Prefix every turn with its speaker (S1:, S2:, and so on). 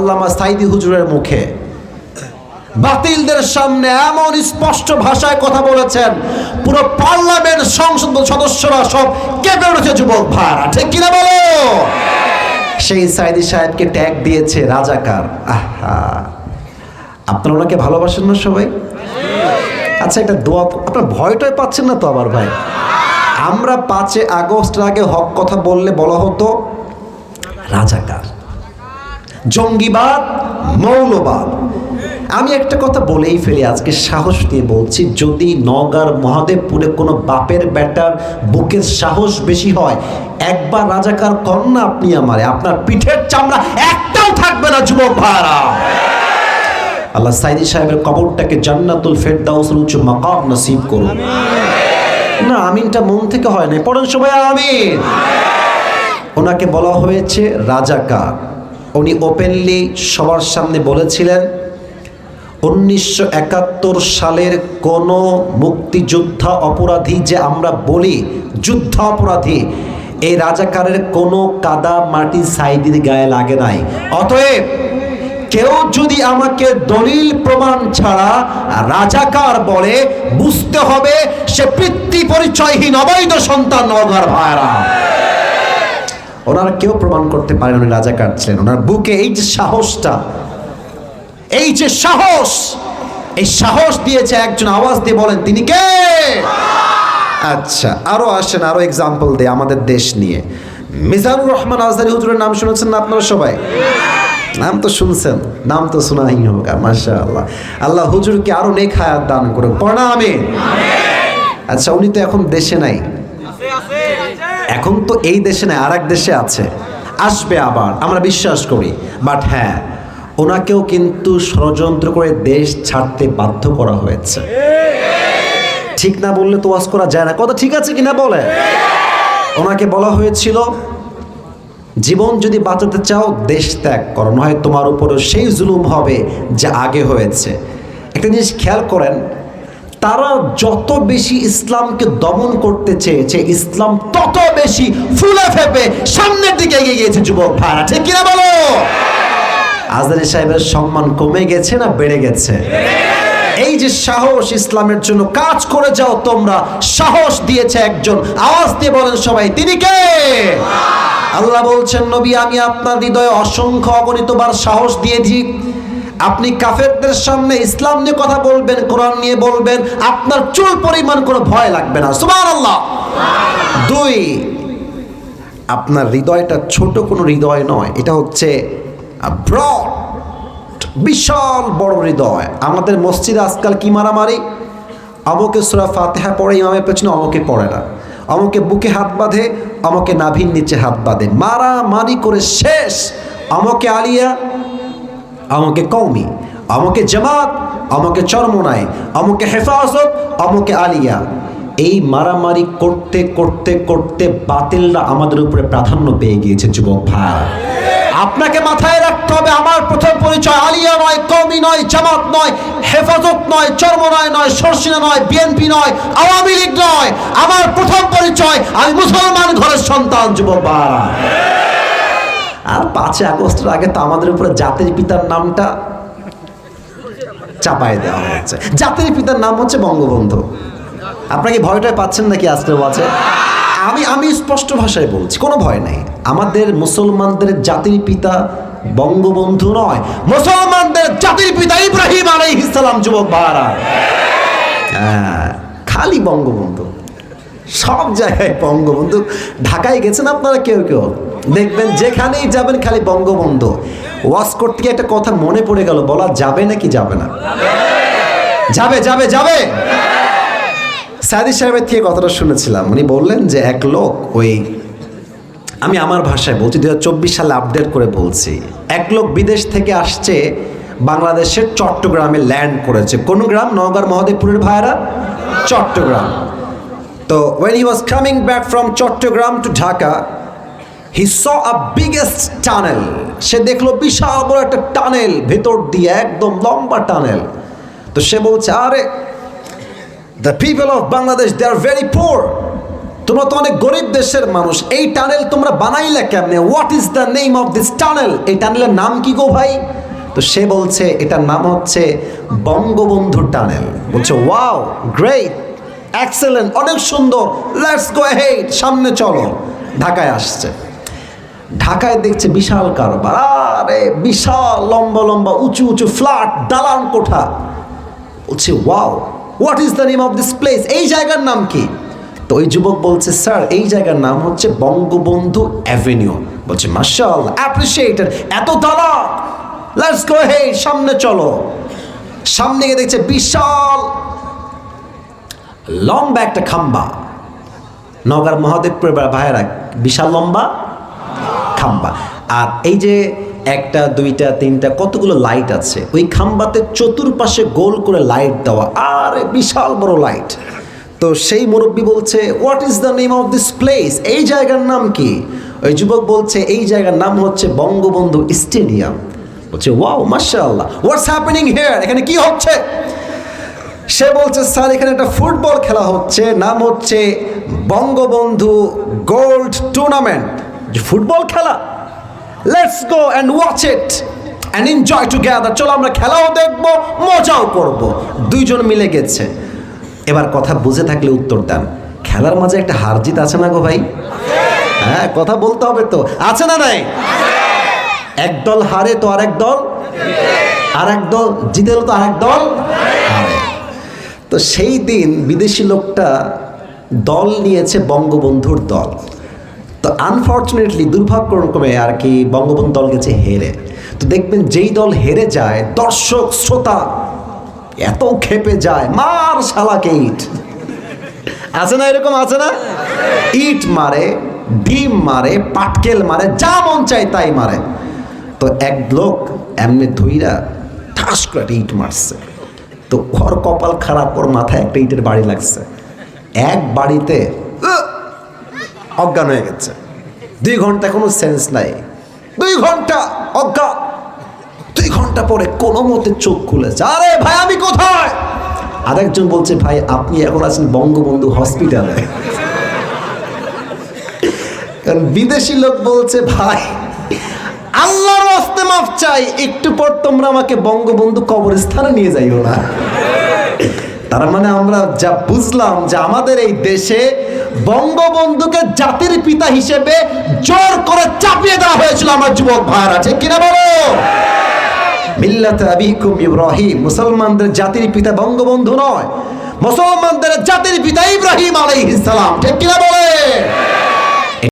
S1: আল্লামা সাইদি হুজুরের মুখে। বাতিলদের সামনে এমন স্পষ্ট ভাষায় কথা বলেছেন, পুরো পার্লামেন্ট সংসদ সদস্যরা সব কেঁপে উঠেছে যুবক ভাড়া ঠিক কিনা বলো? সেই সাইদি সাহেবকে ট্যাগ দিয়েছে রাজাকার। আহা। আপনারা ওনাকে ভালোবাসেন না সবাই? আচ্ছা একটা দোয়া আপনার ভয়টাই পাচ্ছেন না তো আবার ভাই? আমরা পাঁচে আগস্ট আগে হক কথা বললে বলা হতো, রাজাকার। জঙ্গিবাদ, মৌলবাদ। আমি একটা কথা বলেই ফেলি, আজকে সাহস দিয়ে বলছি, যদি নগার মহাদেবপুরে কোনো বাপের বেটার বুকের সাহস বেশি হয়, একবার রাজাকার কর না আপনি আমারে, আপনার পিঠের চামড়া একটাও থাকবে না, যুবক ভাড়া আল্লাহ সাইদি সাহেবের কবরটাকে জান্নাতুল ফেরদাউসের উচ্চ মাকাম নসিব করুন। না, আমিনটা মন থেকে হয় না পড়েন সবাই আমিন। ওনাকে বলা হয়েছে রাজাকার। উনি ওপেনলি সবার সামনে বলেছিলেন, উনিশশো একাত্তর সালের কোনো মুক্তিযোদ্ধা অপরাধী যে আমরা বলি যুদ্ধ অপরাধী, এই রাজাকারের কোনো কাদা মাটি সাইদির গায়ে লাগে নাই। অতএব কেউ যদি আমাকে দলিল প্রমাণ ছাড়া রাজাকার বলে, বুঝতে হবে সে পিতৃ পরিচয়হীন অবৈধ সন্তান নগর ভাইরা। ওনারা কেউ প্রমাণ করতে পারেন উনি রাজাকার ছিলেন। ওনার বুকে এই যে সাহসটা, এই যে সাহস, এই সাহস দিয়েছে একজন আওয়াজ দিয়ে বলেন, তিনি কে? আচ্ছা আরও আসেন, আরও এক্সাম্পল দেয় আমাদের দেশ নিয়ে। মিজানুর রহমান আজহারি হুজুরের নাম শুনেছেন না আপনারা সবাই? নাম তো শুনছেন, নাম তো শোনাই হোক মাশা আল্লাহ আল্লাহ হুজুরকে আরও নেক হায়াত দান করুন পড়া আমি আচ্ছা উনি তো এখন দেশে নাই। এখন তো এই দেশে না আর দেশে আছে। আসবে আবার, আমরা বিশ্বাস করি। বাট হ্যাঁ ওনাকেও কিন্তু ষড়যন্ত্র করে দেশ ছাড়তে বাধ্য করা হয়েছে। ঠিক না বললে তো ওয়াজ করা যায় না। কথা ঠিক আছে কিনা বলে? ওনাকে বলা হয়েছিল, জীবন যদি বাঁচাতে চাও, দেশ ত্যাগ করো। নয় তোমার উপরও সেই জুলুম হবে যা আগে হয়েছে। একটা জিনিস খেয়াল করেন তারা যত বেশি ইসলামকে দমন করতে চেয়েছে, ইসলাম তত বেশি ফুলে ফেপে সামনের দিকে এগিয়ে গিয়েছে যুবক ভাড়া ঠিক কিনা বলো? আজহারি সাহেবের সম্মান কমে গেছে না বেড়ে গেছে? এই যে সাহস ইসলামের জন্য কাজ করে যাও তোমরা, সাহস দিয়েছে একজন, আওয়াজ দিয়ে বলেন সবাই, তিনি কে? আল্লাহ বলছেন, নবী, আমি আপনার হৃদয়ে অসংখ্য অগণিতবার সাহস দিয়েছি। আপনি কাফেরদের সামনে ইসলাম নিয়ে কথা বলবেন, কোরআন নিয়ে বলবেন, আপনার চুল পরিমাণ কোনো ভয় লাগবে না। সুমান আল্লাহ দুই, আপনার হৃদয়টা ছোট কোনো হৃদয় নয়, এটা হচ্ছে ব্রড, বিশাল বড় হৃদয়। আমাদের মসজিদে আজকাল কি মারামারি? অমকে সুরা ফাতেহা পড়ে, ইমামের পেছনে অমকে পড়ে না। অমকে বুকে হাত বাঁধে, অমকে নাভির নিচে হাত বাঁধে। মারামারি করে শেষ। অমকে আলিয়া আমাকে কৌমি আমাকে জামাত, আমাকে চরমনায়, আমাকে হেফাজত, আমাকে আলিয়া। এই মারামারি করতে করতে করতে বাতিলরা আমাদের উপরে প্রাধান্য পেয়ে গিয়েছে, যুবক ভাই। আপনাকে মাথায় রাখতে হবে, আমার প্রথম পরিচয় আলিয়া নয় কমি নয়, জামাত নয়, হেফাজত নয়, চরমনায় নয়, সরসিনা নয়, বিএনপি নয়, আওয়ামী লীগ নয়। আমার প্রথম পরিচয়, আমি মুসলমান ঘরের সন্তান, যুবক আর পাঁচই আগস্টের আগে তো আমাদের উপরে জাতির পিতার নামটা চাপাই দেওয়া হয়েছে। জাতির পিতার নাম হচ্ছে বঙ্গবন্ধু। আপনাকে ভয়টাই পাচ্ছেন নাকি আজকের আছে আমি আমি স্পষ্ট ভাষায় বলছি, কোনো ভয় নাই। আমাদের মুসলমানদের জাতির পিতা বঙ্গবন্ধু নয়। মুসলমানদের জাতির পিতা ইব্রাহিম আলাইহিস ইসলাম যুবক ভাড়া হ্যাঁ খালি বঙ্গবন্ধু। সব জায়গায় বঙ্গবন্ধু। ঢাকায় গেছেন আপনারা কেউ কেউ? দেখবেন যেখানেই যাবেন খালি বঙ্গবন্ধু। ওয়াশ করতে গিয়ে একটা কথা মনে পড়ে গেল, বলা যাবে নাকি যাবে না? যাবে যাবে যাবে! সাদি সাহেবের থেকে কথাটা শুনেছিলাম। উনি বললেন যে এক লোক ওই, আমি আমার ভাষায় বলছি দু হাজার চব্বিশ সালে আপডেট করে বলছি, এক লোক বিদেশ থেকে আসছে, বাংলাদেশের চট্টগ্রামে ল্যান্ড করেছে। কোন গ্রাম? নওগাঁর মহাদেবপুরের ভাইরা চট্টগ্রাম। তো when he was coming back from Chattogram to Dhaka he saw a biggest tunnel সে দেখল বিশাল বড় একটা টানেল ভেতর দিয়ে একদম লম্বা টানেল তো সে বলছে, আরে the people of Bangladesh they are very poor তোমরা তো অনেক গরিব দেশের মানুষ। এই টানেল তোমরা বানাইলে কেমনে? What is the name of this tunnel এই টানেলের নাম কি গো ভাই? তো সে বলছে, এটার নাম হচ্ছে বঙ্গবন্ধু টানেল বলছে ওয়াও গ্রেট এক্সেলেন্ট অনেক সুন্দর। লেটস গো হেড সামনে চলো। ঢাকায় আসছে। ঢাকায় দেখছে বিশাল কারবার। আরে বিশাল লম্বা লম্বা উঁচু উঁচু ফ্ল্যাট, দালান কোঠা। বলছে, wow what is the name of this place এই জায়গার নাম কি? তো ওই যুবক বলছে, স্যার, এই জায়গার নাম হচ্ছে বঙ্গবন্ধু অ্যাভিনিউ। বলছে মার্শাল অ্যাপ্রিসিয়েটেড এত দালান। লেটস গো হে সামনে চলো। সামনে গিয়ে দেখছে বিশাল লম্বা একটা খাম্বা। নগর মহাদেবপুর ভাইয়েরা, বিশাল লম্বা আর এই যে একটা, দুইটা, তিনটা, কতগুলো লাইট আছে, ওই খাম্বাতে চতুর্পাশে গোল করে লাইট দেওয়া, আর বিশাল বড় লাইট তো সেই মুরব্বী বলছে what is the name of this place এই জায়গার নাম কি? ওই যুবক বলছে, এই জায়গার নাম হচ্ছে বঙ্গবন্ধু স্টেডিয়াম। বলছে ওয়াও মাশাআল্লাহ। হোয়াটস হ্যাপেনিং হেয়ার এখানে কি হচ্ছে? সে বলছে স্যার এখানে একটা ফুটবল খেলা হচ্ছে, নাম হচ্ছে বঙ্গবন্ধু গোল্ড টুর্নামেন্ট। ফুটবল খেলা? Let's go and watch it and enjoy together চলো আমরা খেলাও দেখব, মজাও করব। দুইজন মিলে গেছে। এবার কথা বুঝে থাকলে উত্তর দেন। খেলার মাঝে একটা হার জিত আছে না গো ভাই? হ্যাঁ কথা বলতে হবে তো। আছে না নাই? এক দল হারে তো আরেক দল আর এক দল জিতে তো আরেক দল তো সেই দিন বিদেশি লোকটা দল নিয়েছে বঙ্গবন্ধুর দল। তো আনফর্চুনেটলি দুর্ভাগ্যক্রমে আর কি বঙ্গবন্ধু দল গেছে হেরে, তো দেখবেন যেই দল হেরে যায়, দর্শক, শ্রোতা এত খেপে যায়, মার শালাকে ইট। আছে না এরকম? আছে না? ইট মারে ডিম মারে, পাটকেল মারে, যা মন চায় তাই মারে। তো এক লোক এমনি ধুইরা ঠাস করে একটা ইট মারছে। তো ওর কপাল খারাপ, ওর মাথায় একটা ইটের বাড়ি লাগছে। এক বাড়িতে অজ্ঞান হয়ে গেছে। দুই ঘণ্টা কোনো সেন্স নাই। দুই ঘণ্টা অজ্ঞান। দুই ঘণ্টা পরে কোনো মতে চোখ খুলেছে আরে ভাই, আমি কোথায়? আরেকজন বলছে, ভাই, আপনি এখন আছেন বঙ্গবন্ধু হসপিটালে। কারণ বিদেশি লোক বলছে, ভাই, আল্লাহর হস্তে মাফ চাই, একটু পর তোমরা আমাকে বঙ্গবন্ধু কবরস্থানে নিয়ে যাইও না। তার মানে আমরা যা বুঝলাম যে আমাদের এই দেশে বঙ্গবন্ধুকে জাতির পিতা হিসেবে জোর করে চাপিয়ে দেওয়া হয়েছিল আমার যুবক ভাইয়ের। আছে কিনা বলো? মিল্লাত আবিকুম ইব্রাহিম। মুসলমানদের জাতির পিতা বঙ্গবন্ধু নয়, মুসলমানদের জাতির পিতা ইব্রাহিম আলাইহিস সালাম। ঠিক কিনা বলে?